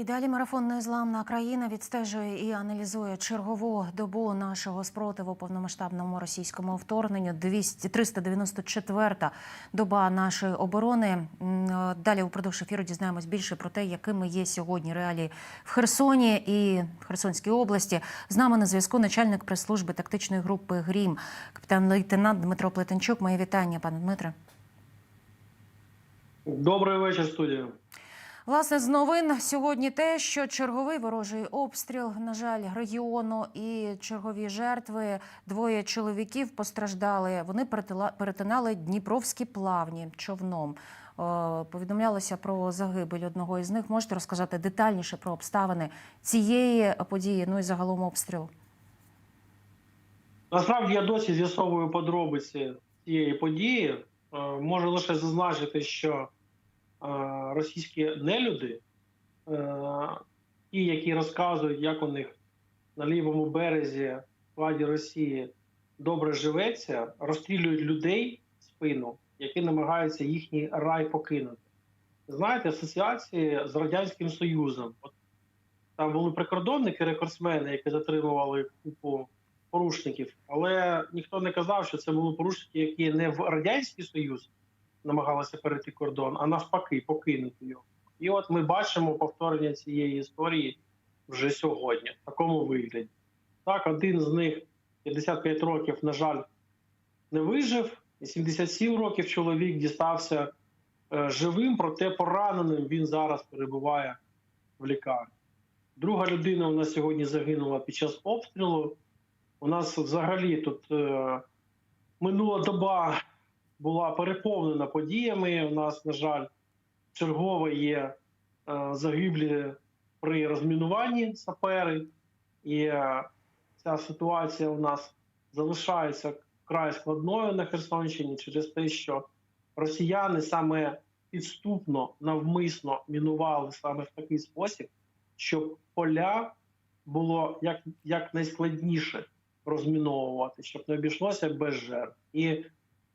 І далі марафон «Незламна країна відстежує і аналізує чергову добу нашого спротиву повномасштабному російському вторгненню. 200, 394-та доба нашої оборони. Далі упродовж ефіру дізнаємось більше про те, якими є сьогодні реалії в Херсоні і в Херсонській області. З нами на зв'язку начальник прес-служби тактичної групи Грім, капітан-лейтенант Дмитро Плетенчук. Моє вітання, пане Дмитре. Добрий вечір, студія. Власне, з новин сьогодні те, що черговий ворожий обстріл, на жаль, регіону і чергові жертви. Двоє чоловіків постраждали. Вони перетинали Дніпровські плавні човном. Е, Повідомлялося про загибель одного із них. Можете розказати детальніше про обставини цієї події, ну і загалом обстрілу. Насправді я досі з'ясовую подробиці цієї події. Е, Можу лише зазначити, що російські нелюди, е, ті, які розказують, як у них на лівому березі в складі Росії добре живеться, розстрілюють людей спину, які намагаються їхній рай покинути. Знаєте, асоціації з Радянським Союзом. От там були прикордонники, рекордсмени, які затримували купу порушників, але ніхто не казав, що це були порушники, які не в радянський союз намагалися перейти кордон, а навпаки, покинути його. І от ми бачимо повторення цієї історії вже сьогодні, в такому вигляді. Так, один з них 55 років, на жаль, не вижив, і 77 років чоловік дістався е, живим, проте пораненим він зараз перебуває в лікарні. Друга людина у нас сьогодні загинула під час обстрілу. У нас взагалі тут е, минула доба була переповнена подіями. У нас, на жаль, чергово є е, загиблі при розмінуванні сапери, і е, ця ситуація у нас залишається вкрай складною на Херсонщині через те, що росіяни саме підступно навмисно мінували саме в такий спосіб, щоб поля було як, як найскладніше розміновувати, щоб не обійшлося без жертв. І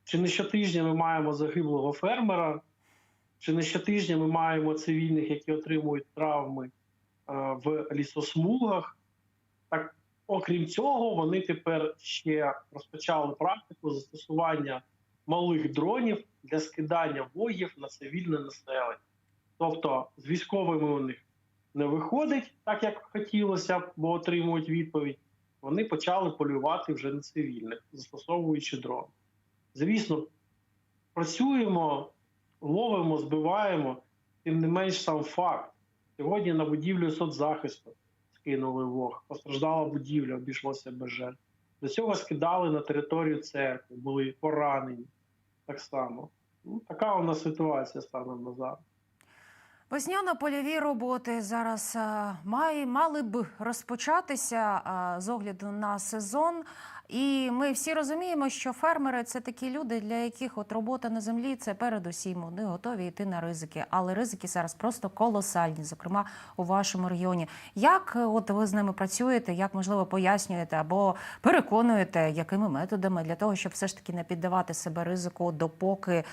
чи не щотижня ми маємо загиблого фермера, чи не щотижня ми маємо цивільних, які отримують травми е, в лісосмугах. Так, окрім цього, вони тепер ще розпочали практику застосування малих дронів для скидання вогів на цивільне населення. Тобто з військовими у них не виходить так, як хотілося бо отримують відповідь. Вони почали полювати вже на цивільних, застосовуючи дрон. Звісно, працюємо, ловимо, збиваємо. Тим не менш, сам факт. Сьогодні на будівлю соцзахисту скинули вог. Постраждала будівля, обійшлося без жертв. До цього скидали на територію церкви, були поранені так само. Ну, така у нас ситуація станом на зараз. Весняно-польові роботи зараз е, має, мали б розпочатися е, з огляду на сезон. І ми всі розуміємо, що фермери це такі люди, для яких от робота на землі це передусім вони готові йти на ризики. Але ризики зараз просто колосальні, зокрема у вашому регіоні. Як е, от ви з ними працюєте, як можливо пояснюєте або переконуєте, якими методами для того, щоб все ж таки не піддавати себе ризику, допоки е,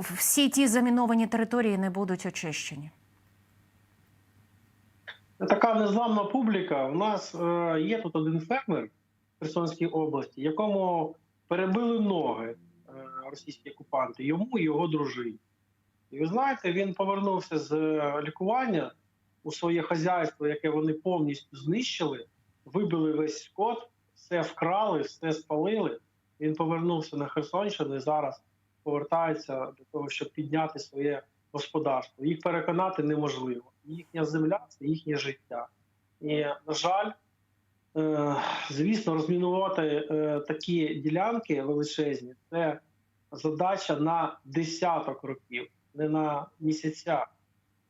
всі ті заміновані території не будуть очищені? Така незламна публіка. У нас е, є тут один фермер Херсонській області, якому перебили ноги е, російські окупанти, йому і його дружині. І ви знаєте, він повернувся з е, лікування у своє хазяйство, яке вони повністю знищили, вибили весь скот, все вкрали, все спалили. Він повернувся на Херсонщину і зараз повертається для того, щоб підняти своє господарство. Їх переконати неможливо. Їхня земля це їхнє життя. І, на жаль, звісно, розмінувати е, такі ділянки величезні це задача на десяток років, не на місяця.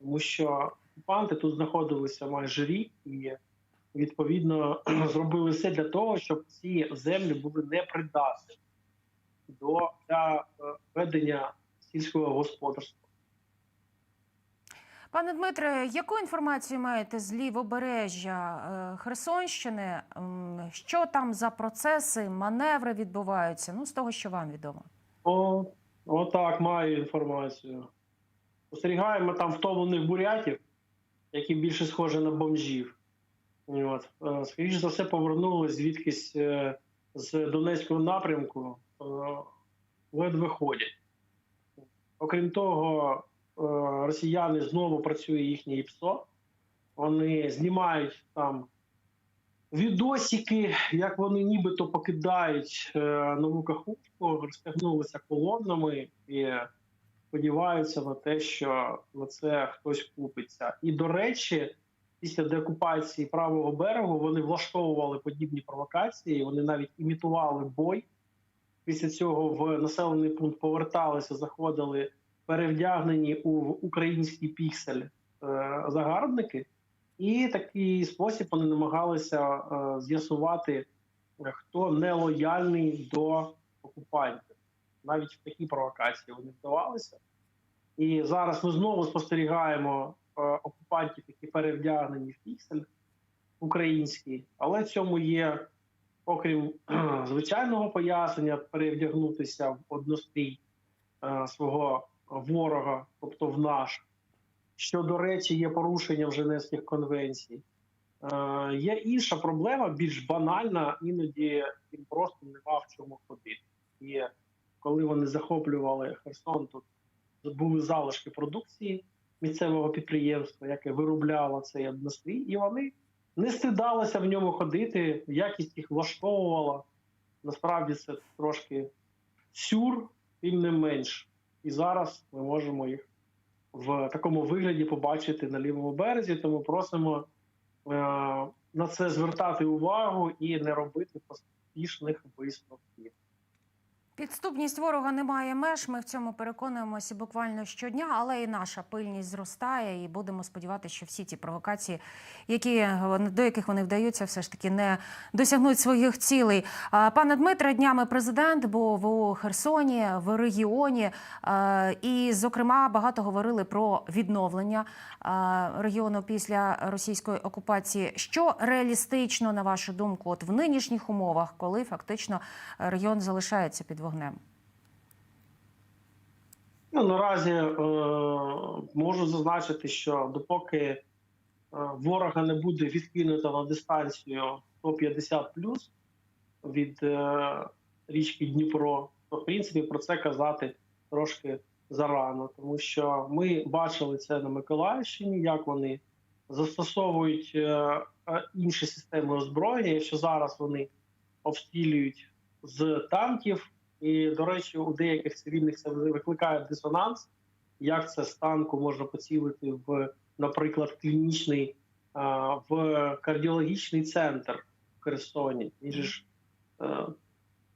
Тому що окупанти тут знаходилися майже рік і відповідно зробили все для того, щоб ці землі були непридатні до для е, ведення сільського господарства. Пане Дмитре, яку інформацію маєте з лівобережжя е, Херсонщини? Що там за процеси, маневри відбуваються? Ну, з того, що вам відомо. О, отак маю інформацію. Спостерігаємо там втомлених бурятів, які більше схожі на бомжів. От. Е, Скоріше за все, повернулись звідкись е, з Донецького напрямку, ледве ходять. Окрім того, росіяни знову працює їхнє ІПСО. Вони знімають там відосики, як вони нібито покидають е, нову каховку, розтягнулися колоннами і сподіваються на те, що на це хтось купиться. І до речі, після деокупації правого берегу вони влаштовували подібні провокації. Вони навіть імітували бой. Після цього в населений пункт поверталися, заходили перевдягнені у український піксель е, загарбники, і такий спосіб вони намагалися е, з'ясувати, е, хто нелояльний до окупантів. Навіть в такі провокації вони вдавалися. І зараз ми знову спостерігаємо окупантів, які перевдягнені в піксель український, але цьому є, окрім звичайного пояснення, перевдягнутися в однострій свого ворога, тобто в наш, що, до речі, є порушенням Женевських конвенцій. Е, Є інша проблема, більш банальна, іноді їм просто нема в чому ходити. І коли вони захоплювали Херсон, тут були залишки продукції місцевого підприємства, яке виробляло цей однострій, і вони не стидалися в ньому ходити, якість їх влаштовувала. Насправді це трошки сюр, тим не менш. І зараз ми можемо їх в такому вигляді побачити на лівому березі. Тому просимо е, на це звертати увагу і не робити поспішних висновків. Підступність ворога не має меж. Ми в цьому переконуємося буквально щодня, але і наша пильність зростає, і будемо сподіватися, що всі ті провокації, які до яких вони вдаються, все ж таки не досягнуть своїх цілей. Пане Дмитре, днями президент був у Херсоні в регіоні, е, і, зокрема, багато говорили про відновлення е, регіону після російської окупації. Що реалістично, на вашу думку, от в нинішніх умовах, коли фактично регіон залишається під вогнем? Ну, наразі е, можу зазначити, що допоки е, ворога не буде відкинуто на дистанцію 150 плюс від е, річки Дніпро, то в принципі про це казати трошки зарано, тому що ми бачили це на Миколаївщині, як вони застосовують е, інші системи озброєння, якщо зараз вони обстрілюють з танків. І, до речі, у деяких цивільних це викликає дисонанс. Як це з танку можна поцілити в, наприклад, клінічний в кардіологічний центр в Херсоні? Він же ж е,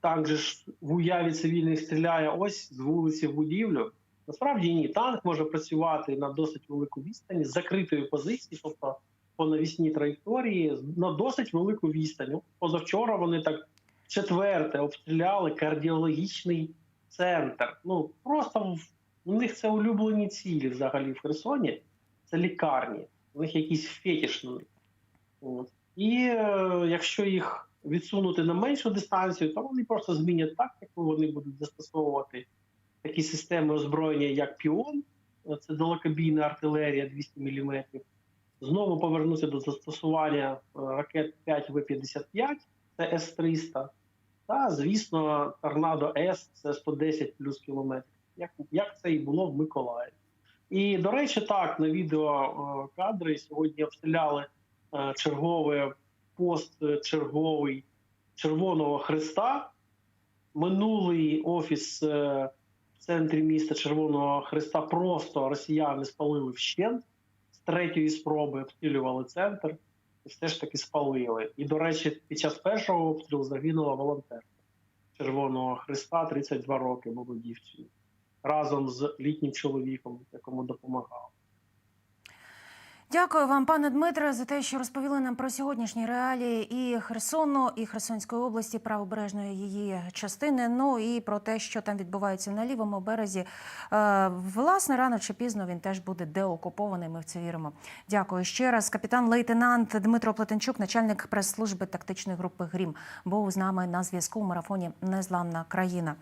танк же ж в уяві цивільних стріляє ось з вулиці в будівлю. Насправді ні, танк може працювати на досить велику відстані з закритої позиції, тобто по навісній траєкторії, на досить велику відстань. Позавчора вони так четверте обстріляли кардіологічний центр. Ну просто в них це улюблені цілі взагалі в Херсоні. Це лікарні. У них на них. От. І е, якщо їх відсунути на меншу дистанцію, то вони просто змінять тактику, вони будуть застосовувати такі системи озброєння, як Піон, це далекобійна артилерія 200 мм. Знову повернуться до застосування е, ракет 5 В-55, це С-300. Та, звісно, Торнадо С це 110 плюс кілометрів, як, як це і було в Миколаєві. І, до речі, так, на відео е, кадри сьогодні обстріляли е, черговий пост е, черговий Червоного Христа. Минулий офіс в центрі міста Червоного Христа просто росіяни спалили вщент. З третьої спроби обстрілювали центр все ж таки спалили. І, до речі, під час першого обстрілу загинула волонтерка Червоного Христа, 32 роки було дівчині, разом з літнім чоловіком, якому допомагав. Дякую вам, пане Дмитре, за те, що розповіли нам про сьогоднішні реалії і Херсону, і Херсонської області, правобережної її частини. Ну і про те, що там відбувається на лівому березі. Е, Власне, рано чи пізно він теж буде деокупований. Ми в це віримо. Дякую ще раз. Капітан лейтенант Дмитро Плетенчук, начальник прес-служби тактичної групи Грім, був з нами на зв'язку у марафоні Незламна країна.